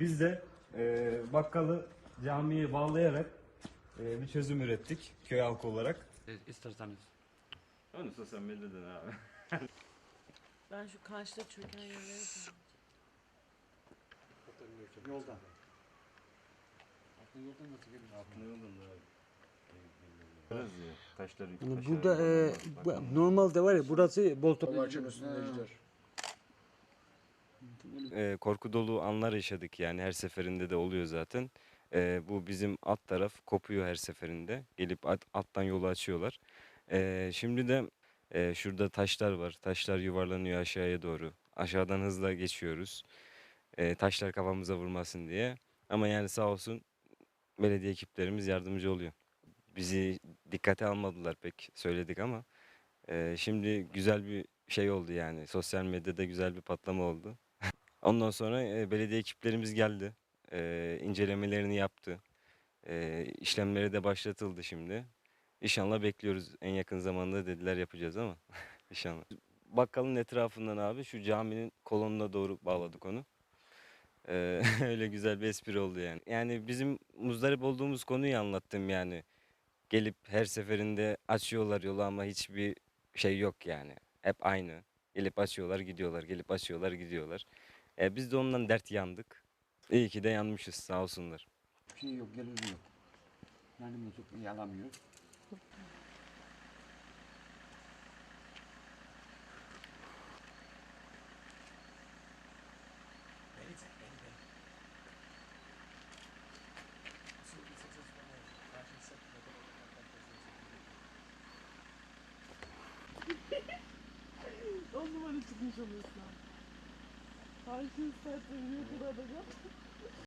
Biz de e, bakkalı camiye bağlayarak e, bir çözüm ürettik köy halkı olarak. İsterseniz. Onu sosyal medyadan abi. Ben şu karşıda çöken yerleri. Yoldan. Yoldan nasıl gelin taşları. Taşları burada e, bu- normalde var ya burası bol top. Ağaçın üstünde. E, korku dolu anlar yaşadık yani her seferinde de oluyor zaten. E, bu bizim alt taraf kopuyor her seferinde. Gelip at- alttan yolu açıyorlar. E, şimdi de e, şurada taşlar var. Taşlar yuvarlanıyor aşağıya doğru. Aşağıdan hızla geçiyoruz. E, taşlar kafamıza vurmasın diye. Ama yani sağ olsun belediye ekiplerimiz yardımcı oluyor. Bizi dikkate almadılar pek söyledik ama e, şimdi güzel bir şey oldu yani. Sosyal medyada güzel bir patlama oldu. Ondan sonra e, belediye ekiplerimiz geldi. E, incelemelerini yaptı. E, işlemleri de başlatıldı şimdi. İnşallah bekliyoruz en yakın zamanda dediler yapacağız ama inşallah. Bakkalın etrafından abi şu caminin kolonuna doğru bağladık onu. E, öyle güzel bir espri oldu yani. Yani bizim muzdarip olduğumuz konuyu anlattım yani. Gelip her seferinde açıyorlar yolu ama hiçbir şey yok yani. Hep aynı. Gelip açıyorlar gidiyorlar, gelip açıyorlar gidiyorlar. E, biz de ondan dert yandık. İyi ki de yanmışız sağ olsunlar. Bir şey yok, geliri yok. Yani musluk yalamıyor. On numara çıkmış oluyorsun abi. Karşı istersen yürü kadar da